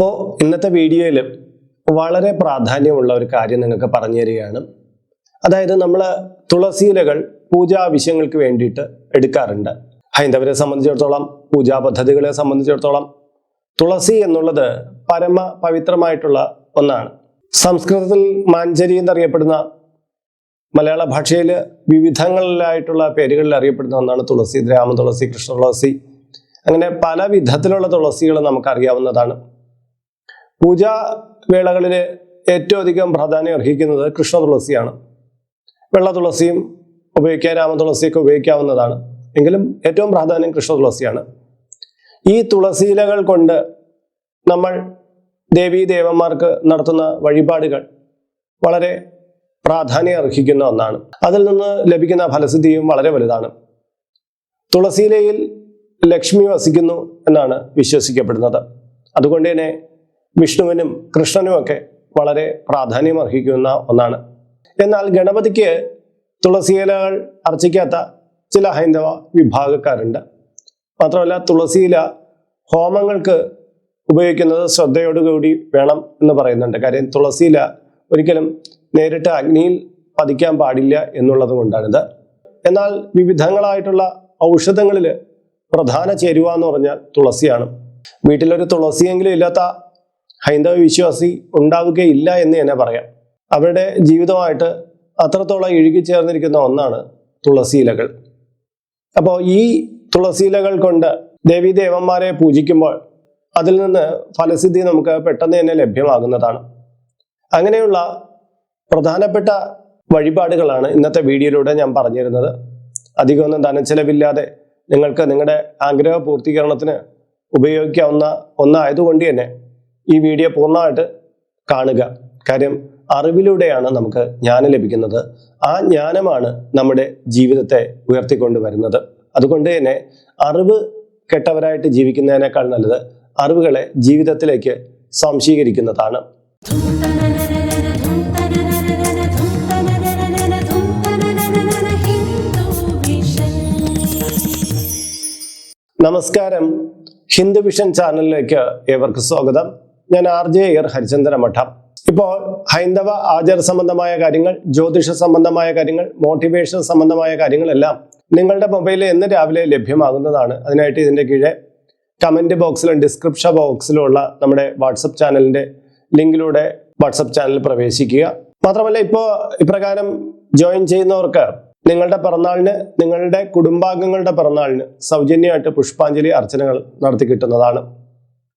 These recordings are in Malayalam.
അപ്പോൾ ഇന്നത്തെ വീഡിയോയിൽ വളരെ പ്രാധാന്യമുള്ള ഒരു കാര്യം നിങ്ങൾക്ക് പറഞ്ഞു തരികയാണ്. അതായത് നമ്മൾ തുളസിയിലകൾ പൂജാ ആവശ്യങ്ങൾക്ക് വേണ്ടിയിട്ട് എടുക്കാറുണ്ട്. ഹൈന്ദവരെ സംബന്ധിച്ചിടത്തോളം പൂജാ പദ്ധതികളെ സംബന്ധിച്ചിടത്തോളം തുളസി എന്നുള്ളത് പരമ പവിത്രമായിട്ടുള്ള ഒന്നാണ്. സംസ്കൃതത്തിൽ മാഞ്ചരി എന്നറിയപ്പെടുന്ന മലയാള ഭാഷയിൽ വിവിധങ്ങളിലായിട്ടുള്ള പേരുകളിൽ അറിയപ്പെടുന്ന ഒന്നാണ് തുളസി രാമ തുളസി കൃഷ്ണ തുളസി അങ്ങനെ പല വിധത്തിലുള്ള തുളസികൾ നമുക്കറിയാവുന്നതാണ്. പൂജാ വേളകളിൽ ഏറ്റവും അധികം പ്രാധാന്യം അർഹിക്കുന്നത് കൃഷ്ണ തുളസിയാണ്. വെള്ള തുളസിയും ഉപയോഗിക്കാൻ രാമ തുളസിയൊക്കെ ഉപയോഗിക്കാവുന്നതാണ്. എങ്കിലും ഏറ്റവും പ്രാധാന്യം കൃഷ്ണ തുളസിയാണ്. ഈ തുളസിയിലകൾ കൊണ്ട് നമ്മൾ ദേവീ ദേവന്മാർക്ക് നടത്തുന്ന വഴിപാടുകൾ വളരെ പ്രാധാന്യം അർഹിക്കുന്ന ഒന്നാണ്. അതിൽ നിന്ന് ലഭിക്കുന്ന ഫലസിദ്ധിയും വളരെ വലുതാണ്. തുളസിയിലയിൽ ലക്ഷ്മി വസിക്കുന്നു എന്നാണ് വിശ്വസിക്കപ്പെടുന്നത്. അതുകൊണ്ട് തന്നെ വിഷ്ണുവിനും കൃഷ്ണനും ഒക്കെ വളരെ പ്രാധാന്യം അർഹിക്കുന്ന ഒന്നാണ്. എന്നാൽ ഗണപതിക്ക് തുളസിയിലകൾ അർച്ചിക്കാത്ത ചില ഹൈന്ദവ വിഭാഗക്കാരുണ്ട്. മാത്രമല്ല തുളസിയില ഹോമങ്ങൾക്ക് ഉപയോഗിക്കുന്നത് ശ്രദ്ധയോടുകൂടി വേണം എന്ന് പറയുന്നുണ്ട്. കാര്യം തുളസിയില ഒരിക്കലും നേരിട്ട് അഗ്നിയിൽ പതിക്കാൻ പാടില്ല എന്നുള്ളത് കൊണ്ടാണിത്. എന്നാൽ വിവിധങ്ങളായിട്ടുള്ള ഔഷധങ്ങളിൽ പ്രധാന ചേരുവ എന്ന് പറഞ്ഞാൽ തുളസിയാണ്. വീട്ടിലൊരു തുളസിയെങ്കിലും ഇല്ലാത്ത ഹൈന്ദവ വിശ്വാസി ഉണ്ടാവുകയില്ല എന്ന് തന്നെ പറയാം. അവരുടെ ജീവിതമായിട്ട് അത്രത്തോളം ഇഴുകിച്ചേർന്നിരിക്കുന്ന ഒന്നാണ് തുളസിയിലകൾ അപ്പോൾ ഈ തുളസിയിലകൾ കൊണ്ട് ദേവീ ദേവന്മാരെ പൂജിക്കുമ്പോൾ അതിൽ നിന്ന് ഫലസിദ്ധി നമുക്ക് പെട്ടെന്ന് തന്നെ ലഭ്യമാകുന്നതാണ്. അങ്ങനെയുള്ള പ്രധാനപ്പെട്ട വഴിപാടുകളാണ് ഇന്നത്തെ വീഡിയോയിലൂടെ ഞാൻ പറഞ്ഞിരുന്നത്. അധികമൊന്നും ധനച്ചെലവില്ലാതെ നിങ്ങൾക്ക് നിങ്ങളുടെ ആഗ്രഹ പൂർത്തീകരണത്തിന് ഉപയോഗിക്കാവുന്ന ഒന്നായതുകൊണ്ട് തന്നെ ഈ വീഡിയോ പൂർണമായിട്ട് കാണുക. കാര്യം അറിവിലൂടെയാണ് നമുക്ക് ജ്ഞാനം ലഭിക്കുന്നത്. ആ ജ്ഞാനമാണ് നമ്മുടെ ജീവിതത്തെ ഉയർത്തിക്കൊണ്ടുവരുന്നത്. അതുകൊണ്ട് തന്നെ അറിവ് കെട്ടവരായിട്ട് ജീവിക്കുന്നതിനേക്കാൾ നല്ലത് അറിവുകളെ ജീവിതത്തിലേക്ക് സംശീകരിക്കുന്നതാണ് നമസ്കാരം. ഹിന്ദു വിഷൻ ചാനലിലേക്ക് ഏവർക്ക് സ്വാഗതം. ഞാൻ ആർ ജെ എയർ ഹരിചന്ദ്ര മഠം. ഇപ്പോൾ ഹൈന്ദവ ആചാര സംബന്ധമായ കാര്യങ്ങൾ ജ്യോതിഷ സംബന്ധമായ കാര്യങ്ങൾ മോട്ടിവേഷൻ സംബന്ധമായ കാര്യങ്ങളെല്ലാം നിങ്ങളുടെ മൊബൈലിൽ എന്ന് രാവിലെ ലഭ്യമാകുന്നതാണ്. അതിനായിട്ട് ഇതിന്റെ കീഴെ കമന്റ് ബോക്സിലും ഡിസ്ക്രിപ്ഷൻ ബോക്സിലും ഉള്ള നമ്മുടെ വാട്സപ്പ് ചാനലിന്റെ ലിങ്കിലൂടെ വാട്സപ്പ് ചാനലിൽ പ്രവേശിക്കുക. മാത്രമല്ല ഇപ്പോൾ ഇപ്രകാരം ജോയിൻ ചെയ്യുന്നവർക്ക് നിങ്ങളുടെ പിറന്നാളിന് നിങ്ങളുടെ കുടുംബാംഗങ്ങളുടെ പിറന്നാളിന് സൗജന്യമായിട്ട് പുഷ്പാഞ്ജലി അർച്ചനകൾ നടത്തി കിട്ടുന്നതാണ്.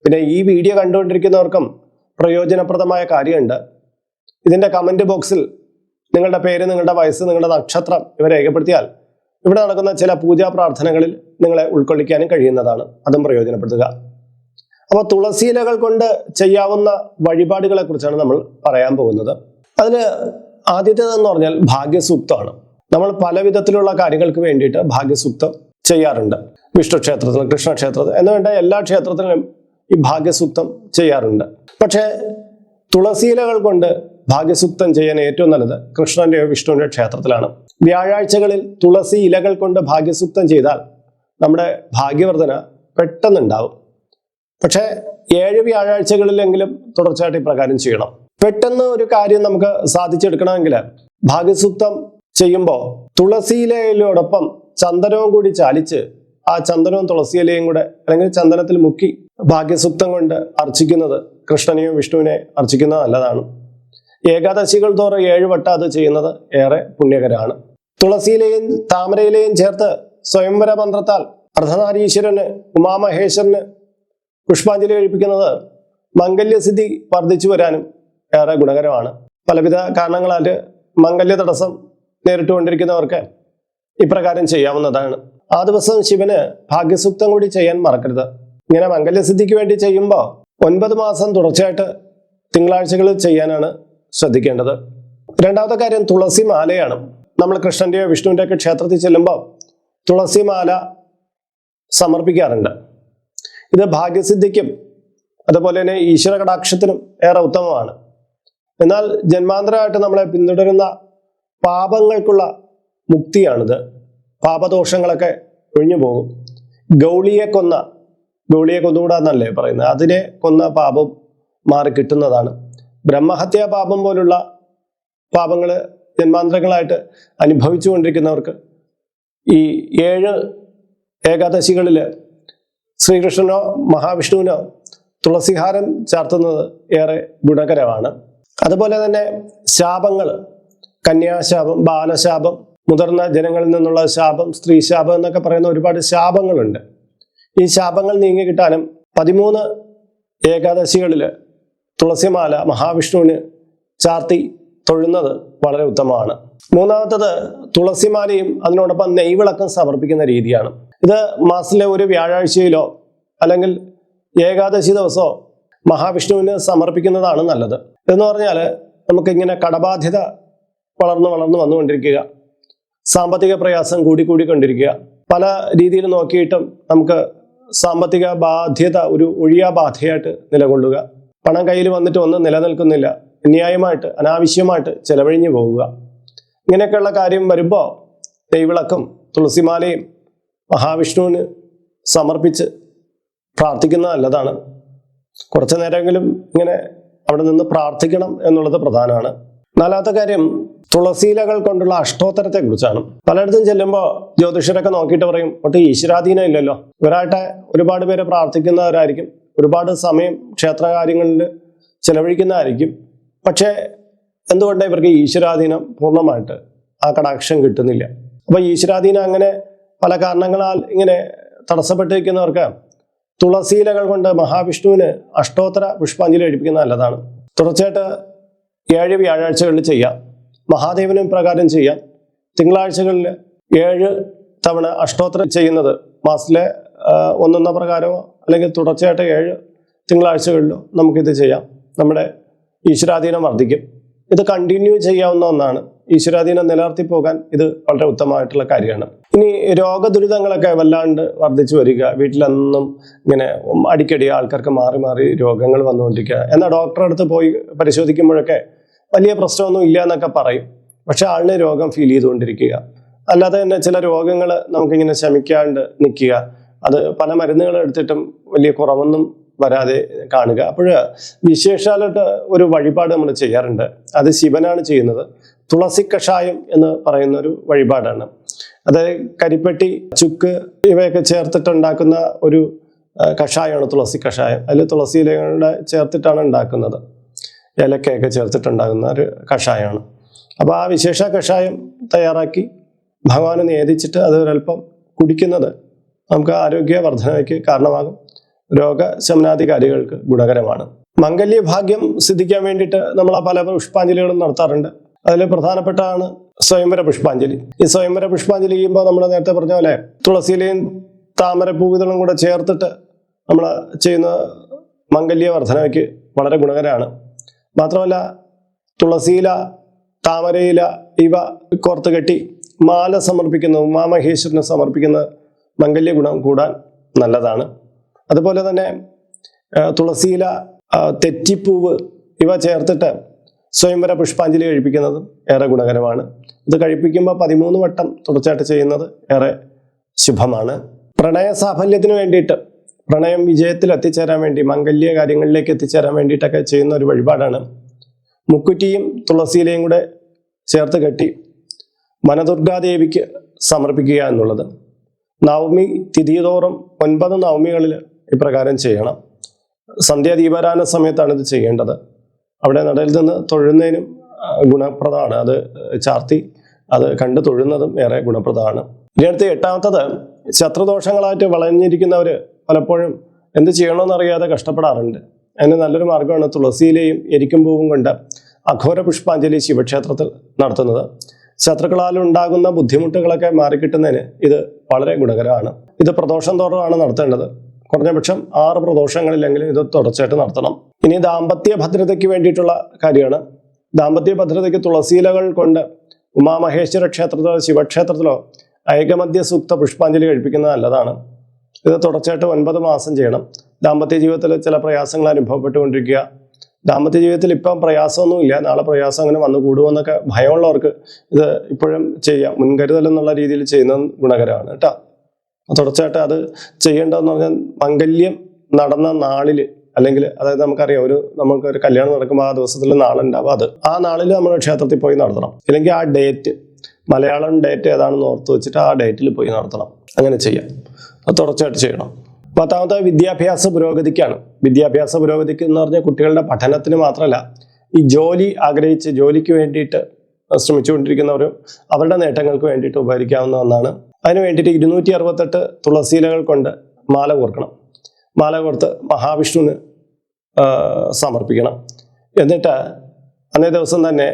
പിന്നെ ഈ വീഡിയോ കണ്ടുകൊണ്ടിരിക്കുന്നവർക്കും പ്രയോജനപ്രദമായ കാര്യമുണ്ട്. ഇതിന്റെ കമന്റ് ബോക്സിൽ നിങ്ങളുടെ പേര് നിങ്ങളുടെ വയസ്സ് നിങ്ങളുടെ നക്ഷത്രം ഇവ രേഖപ്പെടുത്തിയാൽ ഇവിടെ നടക്കുന്ന ചില പൂജാ പ്രാർത്ഥനകളിൽ നിങ്ങളെ ഉൾക്കൊള്ളിക്കാനും കഴിയുന്നതാണ്. അതും പ്രയോജനപ്പെടുത്തുക. അപ്പോൾ തുളസിയിലകൾ കൊണ്ട് ചെയ്യാവുന്ന വഴിപാടുകളെ കുറിച്ചാണ് നമ്മൾ പറയാൻ പോകുന്നത്. അതിൽ ആദ്യത്തേതെന്ന് പറഞ്ഞാൽ ഭാഗ്യസൂക്തമാണ്. നമ്മൾ പല വിധത്തിലുള്ള കാര്യങ്ങൾക്ക് വേണ്ടിയിട്ട് ഭാഗ്യസൂക്തം ചെയ്യാറുണ്ട്. വിഷ്ണു കൃഷ്ണക്ഷേത്രത്തിൽ എന്ന് വേണ്ട എല്ലാ ക്ഷേത്രത്തിലും ഈ ഭാഗ്യസൂക്തം ചെയ്യാറുണ്ട്. പക്ഷേ തുളസിയിലകൾ കൊണ്ട് ഭാഗ്യസൂക്തം ചെയ്യാൻ ഏറ്റവും നല്ലത് കൃഷ്ണന്റെയോ വിഷ്ണുവിന്റെ ക്ഷേത്രത്തിലാണ്. വ്യാഴാഴ്ചകളിൽ തുളസി ഇലകൾ കൊണ്ട് ഭാഗ്യസൂക്തം ചെയ്താൽ നമ്മുടെ ഭാഗ്യവർധന പെട്ടെന്നുണ്ടാവും. പക്ഷേ ഏഴ് വ്യാഴാഴ്ചകളിലെങ്കിലും തുടർച്ചയായിട്ട് ഇപ്രകാരം ചെയ്യണം. പെട്ടെന്ന് ഒരു കാര്യം നമുക്ക് സാധിച്ചെടുക്കണമെങ്കിൽ ഭാഗ്യസൂക്തം ചെയ്യുമ്പോൾ തുളസിയിലയോടൊപ്പം ചന്ദനവും കൂടി ചാലിച്ച് ആ ചന്ദനവും തുളസിയിലയും കൂടെ അല്ലെങ്കിൽ ചന്ദനത്തിൽ മുക്കി ഭാഗ്യസൂക്തം കൊണ്ട് അർച്ചിക്കുന്നത് കൃഷ്ണനെയും വിഷ്ണുവിനെ അർച്ചിക്കുന്നത് നല്ലതാണ്. ഏകാദശികൾ തോറ ഏഴ് വട്ടം അത് ചെയ്യുന്നത് ഏറെ പുണ്യകരമാണ്. തുളസിയിലെയും താമരയിലെയും ചേർത്ത് സ്വയംവര മന്ത്രത്താൽ അർദ്ധനാരീശ്വരന് ഉമാമഹേശ്വരന് പുഷ്പാഞ്ജലി കഴിപ്പിക്കുന്നത് മംഗല്യസിദ്ധി വർദ്ധിച്ചു വരാനും ഏറെ ഗുണകരമാണ്. പലവിധ കാരണങ്ങളാൽ മംഗല്യ തടസ്സം നേരിട്ടുകൊണ്ടിരിക്കുന്നവർക്ക് ഇപ്രകാരം ചെയ്യാവുന്നതാണ്. ആ ദിവസം ശിവന് ഭാഗ്യസൂക്തം കൂടി ചെയ്യാൻ മറക്കരുത്. ഇങ്ങനെ മംഗല്യസിദ്ധിക്ക് വേണ്ടി ചെയ്യുമ്പോൾ ഒൻപത് മാസം തുടർച്ചയായിട്ട് തിങ്കളാഴ്ചകൾ ചെയ്യാനാണ് ശ്രദ്ധിക്കേണ്ടത്. രണ്ടാമത്തെ കാര്യം തുളസി മാലയാണ്. നമ്മൾ കൃഷ്ണന്റെയോ വിഷ്ണുവിന്റെ ഒക്കെ ക്ഷേത്രത്തിൽ ചെല്ലുമ്പോൾ തുളസി മാല സമർപ്പിക്കാറുണ്ട്. ഇത് ഭാഗ്യസിദ്ധിക്കും അതുപോലെ തന്നെ ഈശ്വര കടാക്ഷത്തിനും ഏറെ ഉത്തമമാണ്. എന്നാൽ ജന്മാന്തരമായിട്ട് നമ്മളെ പിന്തുടരുന്ന പാപങ്ങൾക്കുള്ള മുക്തിയാണിത്. പാപദോഷങ്ങളൊക്കെ ഒഴിഞ്ഞു പോകും ഗൗളിയെ കൊന്ന ഗൗളിയെ കൊന്നുകൂടാന്നല്ലേ പറയുന്നത്? അതിനെ കൊന്ന പാപം മാറി കിട്ടുന്നതാണ്. ബ്രഹ്മഹത്യാ പാപം പോലുള്ള പാപങ്ങൾ ജന്മാന്തരങ്ങളായിട്ട് അനുഭവിച്ചു കൊണ്ടിരിക്കുന്നവർക്ക് ഈ ഏഴ് ഏകാദശികളിൽ ശ്രീകൃഷ്ണനോ മഹാവിഷ്ണുവിനോ തുളസിഹാരം ചാർത്തുന്നത് ഏറെ ഗുണകരമാണ്. അതുപോലെ തന്നെ ശാപങ്ങൾ കന്യാശാപം ബാലശാപം മുതിർന്ന ജനങ്ങളിൽ നിന്നുള്ള ശാപം സ്ത്രീ ശാപം എന്നൊക്കെ പറയുന്ന ഒരുപാട് ശാപങ്ങളുണ്ട്. ഈ ശാപങ്ങൾ നീങ്ങി കിട്ടാനും പതിമൂന്ന് ഏകാദശികളിൽ തുളസിമാല മഹാവിഷ്ണുവിന് ചാർത്തി തൊഴുന്നത് വളരെ ഉത്തമമാണ്. മൂന്നാമത്തത് തുളസിമാലയും അതിനോടൊപ്പം നെയ്വിളക്കം സമർപ്പിക്കുന്ന രീതിയാണ്. ഇത് മാസത്തിലെ ഒരു വ്യാഴാഴ്ചയിലോ അല്ലെങ്കിൽ ഏകാദശി ദിവസമോ മഹാവിഷ്ണുവിന് സമർപ്പിക്കുന്നതാണ് നല്ലത്. എന്ന് പറഞ്ഞാൽ നമുക്കിങ്ങനെ കടബാധ്യത വളർന്നു വളർന്നു വന്നുകൊണ്ടിരിക്കുക. സാമ്പത്തിക പ്രയാസം കൂടിക്കൂടിക്കൊണ്ടിരിക്കുക പല രീതിയിൽ നോക്കിയിട്ടും നമുക്ക് സാമ്പത്തിക ബാധ്യത ഒരു ഒഴിയാ ബാധയായിട്ട് നിലകൊള്ളുക. പണം കയ്യിൽ വന്നിട്ട് ഒന്നും നിലനിൽക്കുന്നില്ല. അന്യായമായിട്ട് അനാവശ്യമായിട്ട് ചെലവഴിഞ്ഞു പോവുക. ഇങ്ങനെയൊക്കെയുള്ള കാര്യം വരുമ്പോൾ ദൈവിളക്കും തുളസിമാലയും മഹാവിഷ്ണുവിന് സമർപ്പിച്ച് പ്രാർത്ഥിക്കുന്ന നല്ലതാണ്. കുറച്ചു നേരമെങ്കിലും ഇങ്ങനെ അവിടെ നിന്ന് പ്രാർത്ഥിക്കണം എന്നുള്ളത് പ്രധാനമാണ്. നാലാമത്തെ കാര്യം തുളസീലകൾ കൊണ്ടുള്ള അഷ്ടോത്തരത്തെ കുറിച്ചാണ് പലയിടത്തും ചെല്ലുമ്പോൾ ജ്യോതിഷരൊക്കെ നോക്കിയിട്ട് പറയും ഒട്ട് ഈശ്വരാധീനം ഇല്ലല്ലോ. ഇവരായിട്ട് ഒരുപാട് പേര് പ്രാർത്ഥിക്കുന്നവരായിരിക്കും. ഒരുപാട് സമയം ക്ഷേത്രകാര്യങ്ങളിൽ ചെലവഴിക്കുന്നതായിരിക്കും. പക്ഷേ എന്തുകൊണ്ട് ഇവർക്ക് ഈശ്വരാധീനം പൂർണമായിട്ട് ആ കടാക്ഷം കിട്ടുന്നില്ല? അപ്പൊ ഈശ്വരാധീനം അങ്ങനെ പല കാരണങ്ങളാൽ ഇങ്ങനെ തടസ്സപ്പെട്ടിരിക്കുന്നവർക്ക് തുളസിയിലകൾ കൊണ്ട് മഹാവിഷ്ണുവിന് അഷ്ടോത്തര പുഷ്പാഞ്ജലി കഴിപ്പിക്കുന്നത് നല്ലതാണ്. തുടർച്ചയായിട്ട് ഏഴ് വ്യാഴാഴ്ചകളിൽ ചെയ്യാം. മഹാദേവനും പ്രകാരം ചെയ്യാം. തിങ്കളാഴ്ചകളിൽ ഏഴ് തവണ അഷ്ടോത്തരം ചെയ്യുന്നത് മാസത്തിലെ ഒന്നൊന്ന പ്രകാരമോ അല്ലെങ്കിൽ തുടർച്ചയായിട്ട് ഏഴ് തിങ്കളാഴ്ചകളിലോ നമുക്കിത് ചെയ്യാം. നമ്മുടെ ഈശ്വരാധീനം വർദ്ധിക്കും. ഇത് കണ്ടിന്യൂ ചെയ്യാവുന്ന ഒന്നാണ്. ഈശ്വരാധീനം നിലനിർത്തി പോകാൻ ഇത് വളരെ ഉത്തമമായിട്ടുള്ള കാര്യമാണ്. ഇനി രോഗദുരിതങ്ങളൊക്കെ വല്ലാണ്ട് വർദ്ധിച്ചു വരിക വീട്ടിലെന്നും ഇങ്ങനെ അടിക്കടി ആൾക്കാർക്ക് മാറി മാറി രോഗങ്ങൾ വന്നുകൊണ്ടിരിക്കുക എന്നാൽ ഡോക്ടറെ അടുത്ത് പോയി പരിശോധിക്കുമ്പോഴൊക്കെ വലിയ പ്രശ്നമൊന്നും ഇല്ല എന്നൊക്കെ പറയും. പക്ഷെ ആളിന് രോഗം ഫീൽ ചെയ്തുകൊണ്ടിരിക്കുക. അല്ലാതെ തന്നെ ചില രോഗങ്ങൾ നമുക്കിങ്ങനെ ശമിക്കാണ്ട് നിൽക്കുക. അത് പല മരുന്നുകൾ എടുത്തിട്ടും വലിയ കുറവൊന്നും വരാതെ കാണുക. അപ്പോൾ വിശേഷാലിട്ട് ഒരു വഴിപാട് നമ്മൾ ചെയ്യാറുണ്ട്. അത് ശിവനാണ് ചെയ്യുന്നത്. തുളസി കഷായം എന്ന് പറയുന്ന ഒരു വഴിപാടാണ്. അത് കരിപ്പെട്ടി ചുക്ക് ഇവയൊക്കെ ചേർത്തിട്ടുണ്ടാക്കുന്ന ഒരു കഷായമാണ് തുളസി കഷായം. അതിൽ തുളസി ഇലകളുടെ ചേർത്തിട്ടാണ് ഉണ്ടാക്കുന്നത്. ഏലക്കയൊക്കെ ചേർത്തിട്ടുണ്ടാകുന്ന ഒരു കഷായമാണ്. അപ്പോൾ ആ വിശേഷ കഷായം തയ്യാറാക്കി ഭഗവാനെ നേദിച്ചിട്ട് അത് ഒരല്പം കുടിക്കുന്നത് നമുക്ക് ആരോഗ്യ വർധനയ്ക്ക് കാരണമാകും രോഗശമനാധികാരികൾക്ക് ഗുണകരമാണ്. മംഗല്യ ഭാഗ്യം സിദ്ധിക്കാൻ വേണ്ടിയിട്ട് നമ്മൾ പല പുഷ്പാഞ്ജലികളും നടത്താറുണ്ട്. അതിൽ പ്രധാനപ്പെട്ടതാണ് സ്വയംവര പുഷ്പാഞ്ജലി. ഈ സ്വയംവര പുഷ്പാഞ്ജലി ചെയ്യുമ്പോൾ നമ്മൾ നേരത്തെ പറഞ്ഞ പോലെ തുളസിയിലെയും താമര പൂവിതളും കൂടെ ചേർത്തിട്ട് നമ്മൾ ചെയ്യുന്ന മംഗല്യ വർധനയ്ക്ക് വളരെ ഗുണകരമാണ്. മാത്രമല്ല തുളസിയില താമരയില ഇവ കോർത്ത് കെട്ടി മാല സമർപ്പിക്കുന്ന ഉമാമഹേശ്വരന് സമർപ്പിക്കുന്ന മംഗല്യ ഗുണം കൂടാൻ നല്ലതാണ്. അതുപോലെ തന്നെ തുളസിയില തെറ്റിപ്പൂവ് ഇവ ചേർത്തിട്ട് സ്വയംവര പുഷ്പാഞ്ജലി കഴിപ്പിക്കുന്നതും ഏറെ ഗുണകരമാണ്. ഇത് കഴിപ്പിക്കുമ്പോൾ പതിമൂന്ന് വട്ടം തുടർച്ചയായിട്ട് ചെയ്യുന്നത് ഏറെ ശുഭമാണ്. പ്രണയ സാഫല്യത്തിന് വേണ്ടിയിട്ട് പ്രണയം വിജയത്തിൽ എത്തിച്ചേരാൻ വേണ്ടി മംഗല്യ കാര്യങ്ങളിലേക്ക് എത്തിച്ചേരാൻ വേണ്ടിയിട്ടൊക്കെ ചെയ്യുന്ന ഒരു വഴിപാടാണ്. മുക്കുറ്റിയും തുളസിയിലയും കൂടെ ചേർത്ത് കെട്ടി വനദുർഗാദേവിക്ക് സമർപ്പിക്കുക എന്നുള്ളത്. നവമി തിഥിതോറും ഒൻപത് നവമികളിൽ ഇപ്രകാരം ചെയ്യണം. സന്ധ്യാ സന്ധ്യാദീപാരാധന സമയത്താണ് ഇത് ചെയ്യേണ്ടത്. അവിടെ നടയിൽ നിന്ന് തൊഴുന്നതിനും ഗുണപ്രദമാണ്. അത് ചാർത്തി അത് കണ്ടു തൊഴുന്നതും ഏറെ ഗുണപ്രദമാണ്. ഇനി അടുത്ത എട്ടാമത്തത് ശത്രുദോഷങ്ങളായിട്ട് വളഞ്ഞിരിക്കുന്നവർ പലപ്പോഴും എന്ത് ചെയ്യണമെന്നറിയാതെ കഷ്ടപ്പെടാറുണ്ട്. അതിന് നല്ലൊരു മാർഗമാണ് തുളസിയിലെയും എരിക്കും പൂവും കൊണ്ട് അഘോര പുഷ്പാഞ്ജലി ശിവക്ഷേത്രത്തിൽ നടത്തുന്നത്. ശത്രുക്കളാൽ ഉണ്ടാകുന്ന ബുദ്ധിമുട്ടുകളൊക്കെ മാറിക്കിട്ടുന്നതിന് ഇത് വളരെ ഗുണകരമാണ്. ഇത് പ്രദോഷം തോറുമാണ് നടത്തേണ്ടത്. കുറഞ്ഞപക്ഷം ആറ് പ്രദോഷങ്ങളിലെങ്കിലും ഇത് തുടർച്ചയായിട്ട് നടത്തണം. ഇനി ദാമ്പത്യ ഭദ്രതയ്ക്ക് വേണ്ടിയിട്ടുള്ള കാര്യമാണ്. ദാമ്പത്യ ഭദ്രതയ്ക്ക് തുളസിയിലകൾ കൊണ്ട് ഉമാമഹേശ്വര ക്ഷേത്രത്തിലോ ശിവക്ഷേത്രത്തിലോ ഐകമദ്യ സൂക്ത പുഷ്പാഞ്ജലി കഴിപ്പിക്കുന്നത് നല്ലതാണ്. ഇത് തുടർച്ചയായിട്ട് ഒൻപത് മാസം ചെയ്യണം. ദാമ്പത്യ ജീവിതത്തിൽ ചില പ്രയാസങ്ങൾ അനുഭവപ്പെട്ടുകൊണ്ടിരിക്കുക. ദാമ്പത്യ ജീവിതത്തിൽ ഇപ്പം പ്രയാസമൊന്നുമില്ല. നാളെ പ്രയാസം അങ്ങനെ വന്നു കൂടുമെന്നൊക്കെ ഭയമുള്ളവർക്ക് ഇത് ഇപ്പോഴും ചെയ്യാം. മുൻകരുതൽ എന്നുള്ള രീതിയിൽ ചെയ്യുന്നത് ഗുണകരമാണ് കേട്ടോ. തുടർച്ചയായിട്ട് അത് ചെയ്യേണ്ടതെന്ന് പറഞ്ഞാൽ മംഗല്യം നടന്ന നാളിൽ അല്ലെങ്കിൽ അതായത് നമുക്കറിയാം ഒരു നമുക്ക് ഒരു കല്യാണം നടക്കുമ്പോൾ ആ ദിവസത്തിൽ നാളുണ്ടാവും അത്. ആ നാളിൽ നമ്മൾ ക്ഷേത്രത്തിൽ പോയി നടത്തണം. അല്ലെങ്കിൽ ആ ഡേറ്റ് മലയാളം ഡേറ്റ് ഏതാണെന്ന് ഓർത്ത് വെച്ചിട്ട് ആ ഡേറ്റിൽ പോയി നടത്തണം. അങ്ങനെ ചെയ്യാം. അത് തുടർച്ചയായിട്ട് ചെയ്യണം. പത്താമത്തെ വിദ്യാഭ്യാസ പുരോഗതിക്കാണ്. വിദ്യാഭ്യാസ പുരോഗതിക്ക് എന്ന് പറഞ്ഞാൽ കുട്ടികളുടെ പഠനത്തിന് മാത്രമല്ല ഈ ജോലി ആഗ്രഹിച്ച് ജോലിക്ക് വേണ്ടിയിട്ട് ശ്രമിച്ചുകൊണ്ടിരിക്കുന്നവരും അവരുടെ നേട്ടങ്ങൾക്ക് വേണ്ടിയിട്ട് ഉപകരിക്കാവുന്ന ഒന്നാണ്. അതിന് വേണ്ടിയിട്ട് ഇരുന്നൂറ്റി അറുപത്തെട്ട് തുളസിയിലകൾ കൊണ്ട് മാല കോർക്കണം. മാല കോർത്ത് മഹാവിഷ്ണുവിന് സമർപ്പിക്കണം. എന്നിട്ട് അന്നേ ദിവസം തന്നെ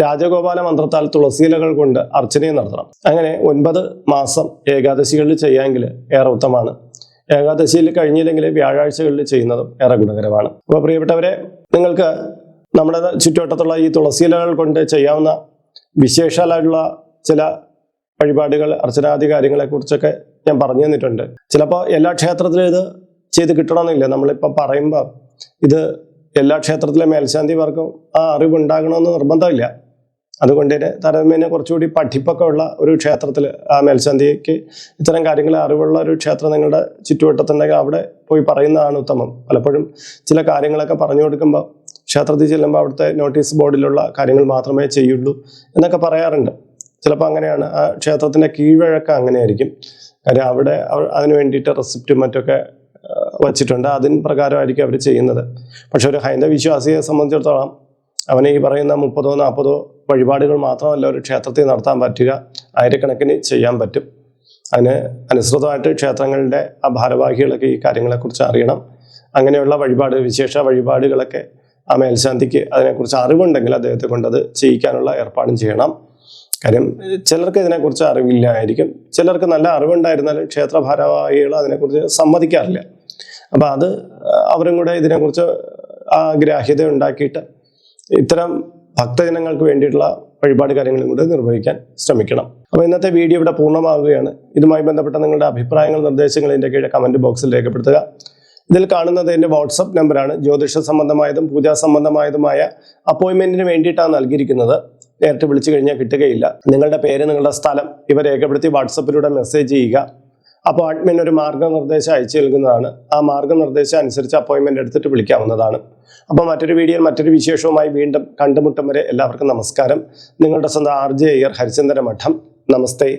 രാജഗോപാല മന്ത്രത്താൽ തുളസിയിലകൾ കൊണ്ട് അർച്ചനയും നടത്തണം. അങ്ങനെ ഒൻപത് മാസം ഏകാദശികളിൽ ചെയ്യാമെങ്കിൽ ഏറെ ഉത്തമമാണ്. ഏകാദശിയിൽ കഴിഞ്ഞില്ലെങ്കിൽ വ്യാഴാഴ്ചകളിൽ ചെയ്യുന്നതും ഏറെ ഗുണകരമാണ്. അപ്പോൾ പ്രിയപ്പെട്ടവരെ നിങ്ങൾക്ക് നമ്മുടെ ചുറ്റുവട്ടത്തുള്ള ഈ തുളസിയിലകൾ കൊണ്ട് ചെയ്യാവുന്ന വിശേഷാലായിട്ടുള്ള ചില വഴിപാടുകൾ അർച്ചനാദി കാര്യങ്ങളെ കുറിച്ചൊക്കെ ഞാൻ പറഞ്ഞു തന്നിട്ടുണ്ട്. ചിലപ്പോൾ എല്ലാ ക്ഷേത്രത്തിലും ഇത് ചെയ്ത് കിട്ടണമെന്നില്ല. നമ്മളിപ്പോൾ പറയുമ്പോൾ ഇത് എല്ലാ ക്ഷേത്രത്തിലെ മേൽശാന്തിമാർക്കും ആ അറിവ് ഉണ്ടാകണമെന്ന് നിർബന്ധമില്ല. അതുകൊണ്ട് തന്നെ താരതമ്യേന കുറച്ചുകൂടി പഠിപ്പൊക്കെ ഉള്ള ഒരു ക്ഷേത്രത്തിൽ ആ മേൽശാന്തിക്ക് ഇത്തരം കാര്യങ്ങൾ അറിവുള്ള ഒരു ക്ഷേത്രം നിങ്ങളുടെ ചുറ്റുവട്ടത്തുണ്ടെങ്കിൽ അവിടെ പോയി പറയുന്നതാണ് ഉത്തമം. പലപ്പോഴും ചില കാര്യങ്ങളൊക്കെ പറഞ്ഞു കൊടുക്കുമ്പോൾ ക്ഷേത്രത്തിൽ ചെല്ലുമ്പോൾ അവിടുത്തെ നോട്ടീസ് ബോർഡിലുള്ള കാര്യങ്ങൾ മാത്രമേ ചെയ്യുള്ളൂ എന്നൊക്കെ പറയാറുണ്ട്. ചിലപ്പോൾ അങ്ങനെയാണ്. ആ ക്ഷേത്രത്തിന്റെ കീഴ്വഴക്കം അങ്ങനെയായിരിക്കും. കാര്യം അവിടെ അവ- അതിന് വേണ്ടിയിട്ട് റെസിപ്റ്റും മറ്റൊക്കെ വച്ചിട്ടുണ്ട്. അതിന് പ്രകാരമായിരിക്കും അവർ ചെയ്യുന്നത്. പക്ഷെ ഒരു ഹൈന്ദവ വിശ്വാസിയെ സംബന്ധിച്ചിടത്തോളം അവന് ഈ പറയുന്ന മുപ്പതോ നാൽപ്പതോ വഴിപാടുകൾ മാത്രമല്ല ഒരു ക്ഷേത്രത്തിൽ നടത്താൻ പറ്റുക ആയിരക്കണക്കിന് ചെയ്യാൻ പറ്റും. അതിന് അനുസൃതമായിട്ട് ക്ഷേത്രങ്ങളുടെ ആ ഭാരവാഹികളൊക്കെ ഈ കാര്യങ്ങളെക്കുറിച്ച് അറിയണം. അങ്ങനെയുള്ള വഴിപാട് വിശേഷ വഴിപാടുകളൊക്കെ ആ മേൽശാന്തിക്ക് അതിനെക്കുറിച്ച് അറിവുണ്ടെങ്കിൽ അദ്ദേഹത്തെ കൊണ്ട് അത് ചെയ്യിക്കാനുള്ള ഏർപ്പാടും ചെയ്യണം. കാര്യം ചിലർക്ക് ഇതിനെക്കുറിച്ച് അറിവില്ലായിരിക്കും. ചിലർക്ക് നല്ല അറിവുണ്ടായിരുന്നാലും ക്ഷേത്ര ഭാരവാഹികൾ അതിനെക്കുറിച്ച് സമ്മതിക്കാറില്ല. അപ്പം അത് അവരും കൂടെ ഇതിനെക്കുറിച്ച് ആ ഗ്രാഹ്യത ഉണ്ടാക്കിയിട്ട് ഇത്തരം ഭക്തജനങ്ങൾക്ക് വേണ്ടിയിട്ടുള്ള വഴിപാട് കാര്യങ്ങളും കൂടെ നിർവഹിക്കാൻ ശ്രമിക്കണം. അപ്പോൾ ഇന്നത്തെ വീഡിയോ ഇവിടെ പൂർണമാവുകയാണ്. ഇതുമായി ബന്ധപ്പെട്ട നിങ്ങളുടെ അഭിപ്രായങ്ങൾ നിർദ്ദേശങ്ങൾ എന്റെ കീഴെ കമന്റ് ബോക്സിൽ രേഖപ്പെടുത്തുക. ഇതിൽ കാണുന്നത് എന്റെ വാട്സപ്പ് നമ്പറാണ് ജ്യോതിഷ സംബന്ധമായതും പൂജാ സംബന്ധമായതുമായ അപ്പോയിൻമെന്റിന് വേണ്ടിയിട്ടാണ് നൽകിയിരിക്കുന്നത്. നേരിട്ട് വിളിച്ചു കഴിഞ്ഞാൽ കിട്ടുകയില്ല. നിങ്ങളുടെ പേര് നിങ്ങളുടെ സ്ഥലം ഇവ രേഖപ്പെടുത്തി വാട്സപ്പിലൂടെ മെസ്സേജ് ചെയ്യുക. അപ്പോൾ അഡ്മിൻ ഒരു മാർഗനിർദ്ദേശം അയച്ചു നൽകുന്നതാണ്. ആ മാർഗനിർദ്ദേശം അനുസരിച്ച് അപ്പോയിൻമെന്റ് എടുത്തിട്ട് വിളിക്കാവുന്നതാണ്. അപ്പോൾ മറ്റൊരു വീഡിയോയിൽ മറ്റൊരു വിശേഷവുമായി വീണ്ടും കണ്ടുമുട്ടും വരെ എല്ലാവർക്കും നമസ്കാരം. നിങ്ങളുടെ സ്വന്തം ആർ ജെ അയ്യർ ഹരിചന്ദ്ര മഠം നമസ്തേ.